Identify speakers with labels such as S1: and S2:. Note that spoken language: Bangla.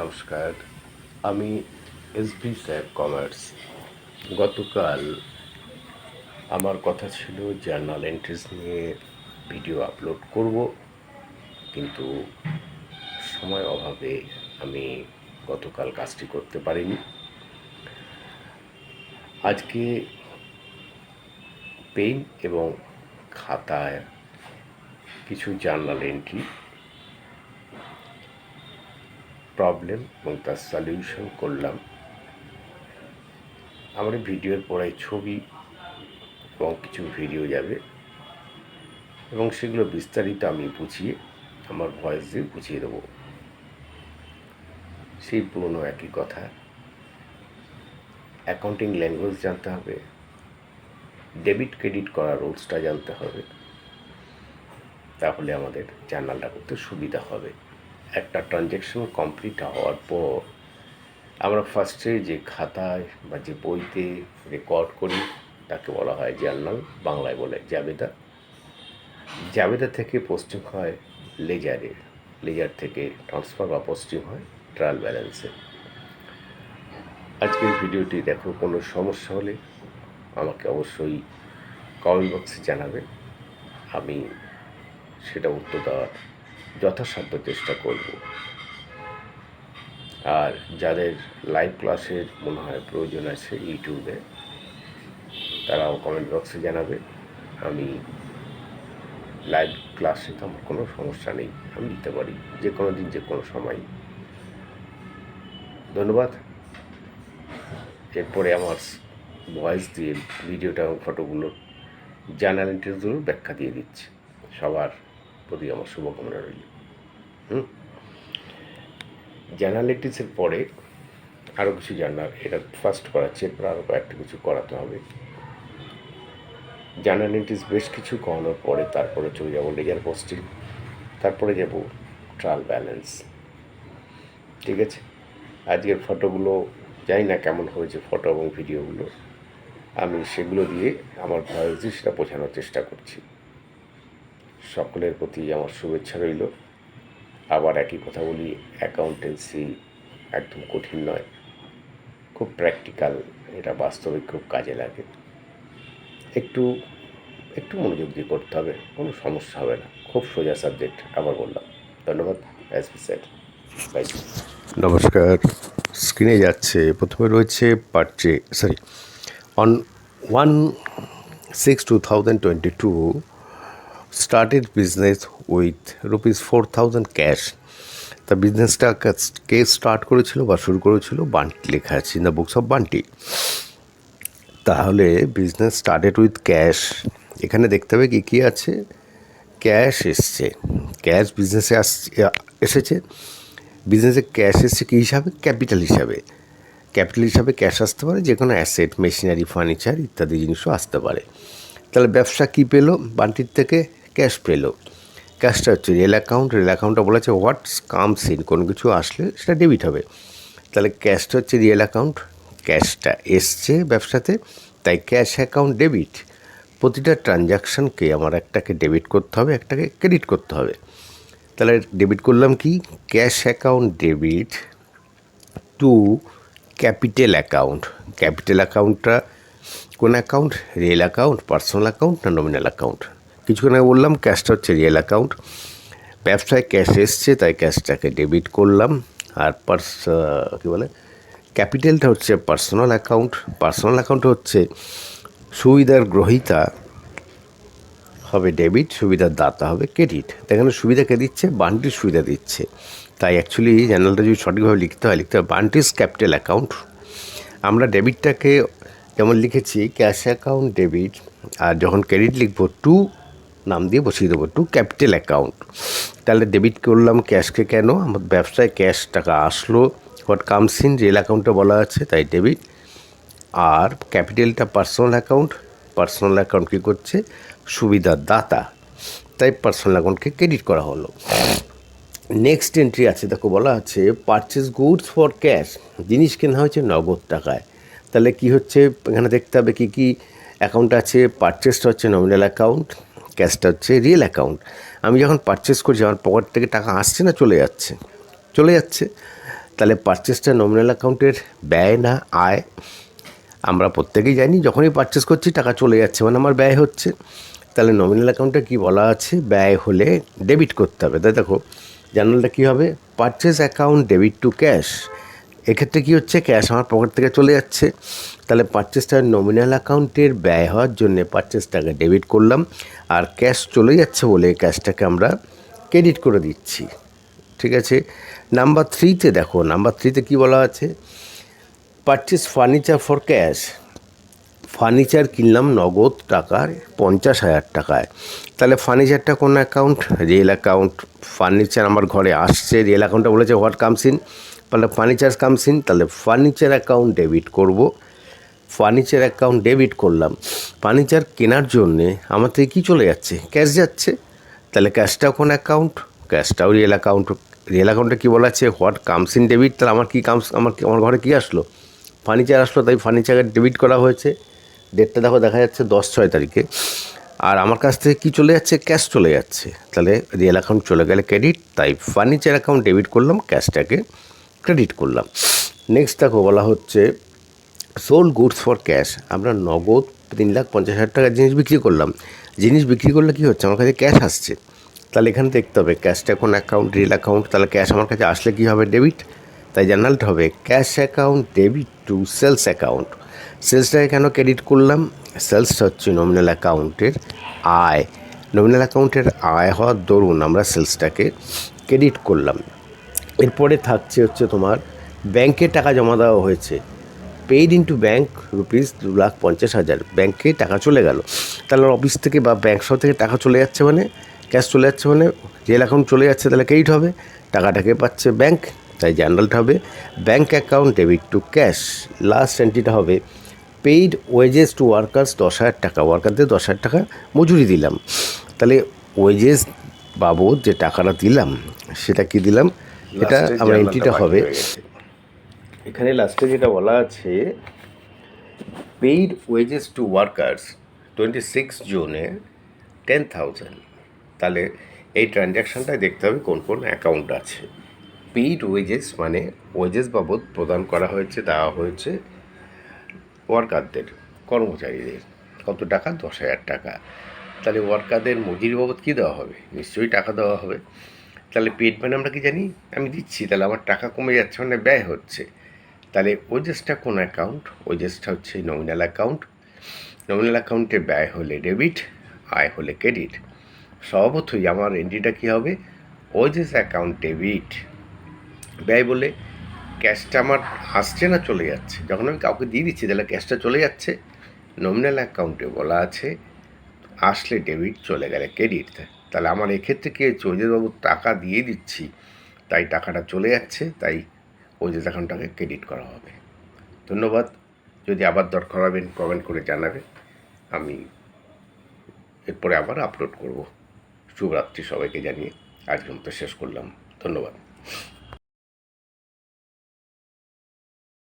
S1: নমস্কার। আমি এস এসবি স্যার কমার্স। গতকাল আমার কথা ছিল জার্নাল এন্ট্রিজ নিয়ে ভিডিও আপলোড করব, কিন্তু সময় অভাবে আমি গতকাল কাজটি করতে পারিনি। আজকে পেন এবং খাতায় কিছু জার্নাল এন্ট্রি প্রবলেম এবং তার সলিউশন করলাম। আমার ভিডিওর পরে ছবি এবং কিছু ভিডিও যাবে এবং সেগুলো বিস্তারিত আমি বুঝিয়ে আমার ভয়েস দিয়ে বুঝিয়ে দেবো। সেই পুরনো একই কথা। অ্যাকাউন্টিং ল্যাঙ্গুয়েজ জানতে হবে। ডেবিট ক্রেডিট করার রুলসটা জানতে হবে। তাহলে আমাদের জার্নালটা করতে সুবিধা হবে। একটা ট্রানজ্যাকশন কমপ্লিট হওয়ার পর আমরা ফার্স্টে যে খাতায় বা যে বইতে রেকর্ড করি, তাকে বলা হয় জার্নাল বাংলায় বলে জাবেদা। জাবেদা থেকে পোস্টিং হয় লেজারে লেজার থেকে ট্রান্সফার বা পোস্টিং হয় ট্রায়াল ব্যালেন্সে আজকের ভিডিওটি দেখো, কোনো সমস্যা হলে আমাকে অবশ্যই কমেন্ট বক্সে জানাবে। আমি সেটা উত্তর দেওয়ার যথাসাধ্য চেষ্টা করব। আর যাদের লাইভ ক্লাসের মনে হয় প্রয়োজন আছে ইউটিউবে, তারাও কমেন্ট বক্সে জানাবে, আমি লাইভ ক্লাসে তো আমার কোনো সমস্যা নেই, আমি দিতে পারি যে কোনো দিন যে কোনো সময়। ধন্যবাদ। এরপরে আমার ভয়েস দিয়ে ভিডিওটা এবং ফটোগুলো জার্নাল ইন্টারভিউর ব্যাখ্যা দিয়ে দিচ্ছি। সবার প্রতি আমার শুভকামনা রইল। হুম? জার্নালিটিসের পরে আরও কিছু জার্নাল, এটা ফার্স্ট করাচ্ছে এরপর আরও কয়েকটা কিছু করাতে হবে। জার্নালিটিস বেশ কিছু করানোর পরে তারপরে চলে যাব লেজার পোস্টিং, তারপরে যাব ট্রায়াল ব্যালেন্স ঠিক আছে? আজকের ফটোগুলো জানি না কেমন হয়েছে ফটো এবং ভিডিওগুলো আমি সেগুলো দিয়ে আমার ভয়েস সেটা বোঝানোর চেষ্টা করছি। সকলের প্রতি আমার শুভেচ্ছা রইল। আবার একই কথা বলি অ্যাকাউন্টেন্সি একদম কঠিন নয়, খুব প্র্যাকটিক্যাল এটা বাস্তবে খুব কাজে লাগে। একটু একটু মনোযোগ দিয়ে করতে হবে, কোনো সমস্যা হবে না। খুব সোজা সাবজেক্ট আবার বললাম। ধন্যবাদ অ্যাজ বি সেট বাই নমস্কার। স্ক্রিনে যাচ্ছে, প্রথমে রয়েছে পার্চে sorry on one six two thousand twenty two started business with rupees four thousand cash তা বিজনেসটা কে স্টার্ট করেছিল বা শুরু করেছিল? বান্টি লেখা আছে in the books of Bunty. তাহলে বিজনেস স্টার্টেড উইথ ক্যাশ এখানে দেখতে হবে কী কী আছে? ক্যাশ এসছে। ক্যাশ বিজনেসে আসছে, এসেছে। বিজনেসে ক্যাশ এসছে কী হিসাবে? ক্যাপিটাল হিসাবে। ক্যাপিটাল হিসাবে ক্যাশ আসতে পারে যে কোনো অ্যাসেট মেশিনারি ফার্নিচার ইত্যাদি জিনিসও আসতে পারে। তাহলে ব্যবসা কী পেল বান্টির থেকে? ক্যাশ পেল। ক্যাশটা হচ্ছে রেল অ্যাকাউন্ট রেল অ্যাকাউন্টটা বলেছে হোয়াটস কামস ইন কোনো কিছু আসলে সেটা ডেবিট হবে। তাহলে ক্যাশটা হচ্ছে রিয়েল অ্যাকাউন্ট ক্যাশটা এসছে ব্যবসাতে, তাই ক্যাশ অ্যাকাউন্ট ডেবিট প্রতিটা ট্রানজাকশানকে আমার একটাকে ডেবিট করতে হবে, একটাকে ক্রেডিট করতে হবে। তাহলে ডেবিট করলাম কি? Cash account debit to capital account capital অ্যাকাউন্টটা কোন account real account personal account না নমিনাল অ্যাকাউন্ট কিছুক্ষণ আগে বললাম ক্যাশটা হচ্ছে রিয়েল অ্যাকাউন্ট ব্যবসায় ক্যাশ এসছে, তাই ক্যাশটাকে ডেবিট করলাম। আর পার্স কী বলে? ক্যাপিটালটা হচ্ছে পার্সোনাল অ্যাকাউন্ট পার্সোনাল অ্যাকাউন্ট হচ্ছে সুবিধার গ্রহিতা হবে ডেবিট সুবিধার দাতা হবে ক্রেডিট এখানে সুবিধা কে দিচ্ছে? বান্টির সুবিধা দিচ্ছে। তাই অ্যাকচুয়ালি চ্যানেলটা যদি সঠিকভাবে লিখতে হয় লিখতে হয় বান্টিস ক্যাপিটাল অ্যাকাউন্ট আমরা ডেবিটটাকে যেমন লিখেছি ক্যাশ অ্যাকাউন্ট ডেবিট আর যখন ক্রেডিট লিখব টু নাম দিয়ে বসিয়ে দেবো টু ক্যাপিটাল অ্যাকাউন্ট তাহলে ডেবিট করলাম ক্যাশকে কেন? আমার ব্যবসায় ক্যাশ টাকা আসলো হোয়াট কামস ইন রিয়েল অ্যাকাউন্টে বলা আছে, তাই ডেবিট আর ক্যাপিটালটা পার্সোনাল অ্যাকাউন্ট পার্সোনাল অ্যাকাউন্ট কী করছে? সুবিধার দাতা তাই পার্সোনাল অ্যাকাউন্টকে ক্রেডিট করা হলো। নেক্সট এন্ট্রি আছে, দেখো বলা আছে পারচেস গুডস ফর ক্যাশ জিনিস কেনা হয়েছে নগদ টাকায়। তাহলে কি হচ্ছে? এখানে দেখতে হবে কী কী অ্যাকাউন্ট আছে পারচেসটা হচ্ছে নমিনাল অ্যাকাউন্ট ক্যাশটা হচ্ছে রিয়েল অ্যাকাউন্ট আমি যখন পারচেস করছি, আমার পকেট থেকে টাকা আসছে না, চলে যাচ্ছে। চলে যাচ্ছে। তাহলে পারচেসটা নমিনাল অ্যাকাউন্টের ব্যয় না, আয়? আমরা প্রত্যেকেই জানি, যখনই পারচেস করছি, টাকা চলে যাচ্ছে মানে আমার ব্যয় হচ্ছে। তাহলে নমিনাল অ্যাকাউন্টে কী বলা আছে? ব্যয় হলে ডেবিট করতে হবে। তাই দেখো জার্নালটা কী হবে? Purchase account debit to cash এক্ষেত্রে কী হচ্ছে? ক্যাশ আমার পকেট থেকে চলে যাচ্ছে। তাহলে পারচেসটা নমিনাল অ্যাকাউন্টের ব্যয় হওয়ার জন্যে পারচেসটাকে ডেবিট করলাম। আর ক্যাশ চলে যাচ্ছে বলে ক্যাশটাকে আমরা ক্রেডিট করে দিচ্ছি। ঠিক আছে? নাম্বার থ্রিতে দেখো নাম্বার থ্রিতে কী বলা আছে? Purchase furniture for cash furniture কিনলাম নগদ টাকার পঞ্চাশ হাজার টাকায়। তাহলে ফার্নিচারটা কোন অ্যাকাউন্ট রিয়েল অ্যাকাউন্ট ফার্নিচার আমার ঘরে আসছে রিয়েল অ্যাকাউন্টটা বলেছে হোয়াট কামস ইন তাহলে ফার্নিচার কামস ইন তাহলে ফার্নিচার অ্যাকাউন্ট ডেবিট করব। ফার্নিচার অ্যাকাউন্ট ডেবিট করলাম। ফার্নিচার কেনার জন্যে আমার থেকে কী চলে যাচ্ছে? ক্যাশ যাচ্ছে। তাহলে ক্যাশটাও কোন অ্যাকাউন্ট ক্যাশটাও রিয়েল অ্যাকাউন্ট রিয়েল অ্যাকাউন্টে কী বলা আছে? হোয়াট কামস ইন ডেবিট তাহলে আমার কী কামস আমার আমার ঘরে কী আসলো? ফার্নিচার আসলো, তাই ফার্নিচার ডেবিট করা হয়েছে। ডেটটা দেখো, দেখা যাচ্ছে দশ ছয় তারিখে। আর আমার কাছ থেকে কী চলে যাচ্ছে? ক্যাশ চলে যাচ্ছে। তাহলে রিয়েল অ্যাকাউন্ট চলে গেলে ক্রেডিট তাই ফার্নিচার অ্যাকাউন্ট ডেবিট করলাম ক্যাশটাকে ক্রেডিট করলাম। নেক্সট দেখো বলা হচ্ছে সোল্ড গুডস ফর ক্যাশ আমরা নগদ তিন লাখ পঞ্চাশ হাজার টাকার জিনিস বিক্রি করলাম। জিনিস বিক্রি করলে কী হচ্ছে? আমার কাছে ক্যাশ আসছে। তাহলে এখানে দেখতে হবে ক্যাশটা কোন অ্যাকাউন্ট রিয়েল অ্যাকাউন্ট তাহলে ক্যাশ আমার কাছে আসলে কী হবে? ডেবিট তাই জার্নালটা হবে cash account debit to sales account সেলসটাকে কেন ক্রেডিট করলাম? সেলসটা হচ্ছে নমিনাল অ্যাকাউন্টের আয়। নমিনাল অ্যাকাউন্টের আয় হওয়ার দরুন আমরা সেলসটাকে ক্রেডিট করলাম। এরপরে থাকছে হচ্ছে তোমার ব্যাংকে টাকা জমা দেওয়া হয়েছে। পেইড ইন্টু ব্যাংক রুপিস দু লাখ পঞ্চাশ হাজার। ব্যাংকে টাকা চলে গেল। তাহলে অফিস থেকে বা ব্যাংক সব থেকে টাকা চলে যাচ্ছে মানে? ক্যাশ চলে যাচ্ছে মানে? রিয়েল অ্যাকাউন্ট চলে যাচ্ছে, তাহলে ক্রেডিট হবে। টাকাটাকে পাচ্ছে? ব্যাংক তাই জার্নালটা হবে bank account debit to cash last এন্ট্রিটা হবে পেইড ওয়েজেস টু ওয়ার্কার্স দশ হাজার টাকা। ওয়ার্কারদের দশ হাজার টাকা মজুরি দিলাম। তাহলে ওয়েজেস বাবদ যে টাকাটা দিলাম, সেটা কি দিলাম? এটা আমার এন্ট্রিটা হবে। এখানে লাস্টে যেটা বলা আছে paid wages to workers twenty six জুনে টেন থাউজেন্ড তাহলে এই ট্রানজ্যাকশানটায় দেখতে হবে কোন কোন অ্যাকাউন্ট আছে। পেইড ওয়েজেস মানে ওয়েজেস বাবদ প্রদান করা হয়েছে দেওয়া হয়েছে ওয়ার্কারদের কর্মচারীদের। কত টাকা? দশ হাজার টাকা। তাহলে ওয়ার্কারদের মজুরি বাবদ কী দেওয়া হবে? নিশ্চয়ই টাকা দেওয়া হবে। তাহলে পেড মানে আমরা কি জানি? আমি দিচ্ছি, তাহলে আমার টাকা কমে যাচ্ছে মানে ব্যয় হচ্ছে। তাহলে ওজেসটা কোন অ্যাকাউন্ট ওজেসটা হচ্ছে নমিনাল অ্যাকাউন্ট নমিনাল অ্যাকাউন্টে ব্যয় হলে ডেবিট আয় হলে ক্রেডিট স্বভাবতই আমার এন্ট্রিটা কী হবে? ওজেস অ্যাকাউন্ট ডেবিট ব্যয় বলে ক্যাশটা আমার আসছে না চলে যাচ্ছে। যখন আমি কাউকে দিয়ে দিচ্ছি, তাহলে ক্যাশটা চলে যাচ্ছে। নমিনাল অ্যাকাউন্টে বলা আছে, আসলে ডেবিট চলে গেলে ক্রেডিট তাহলে আমার এক্ষেত্রে কি হচ্ছে ওজেসবাবু টাকা দিয়ে দিচ্ছি? তাই টাকাটা চলে যাচ্ছে, তাই ওজেস অ্যাকাউন্টটাকে ক্রেডিট করা হবে। ধন্যবাদ। যদি আবার দরকার হবেন কমেন্ট করে জানাবেন। আমি এরপরে আবার আপলোড করব। শুভরাত্রি সবাইকে জানিয়ে আজকে মতো শেষ করলাম। ধন্যবাদ।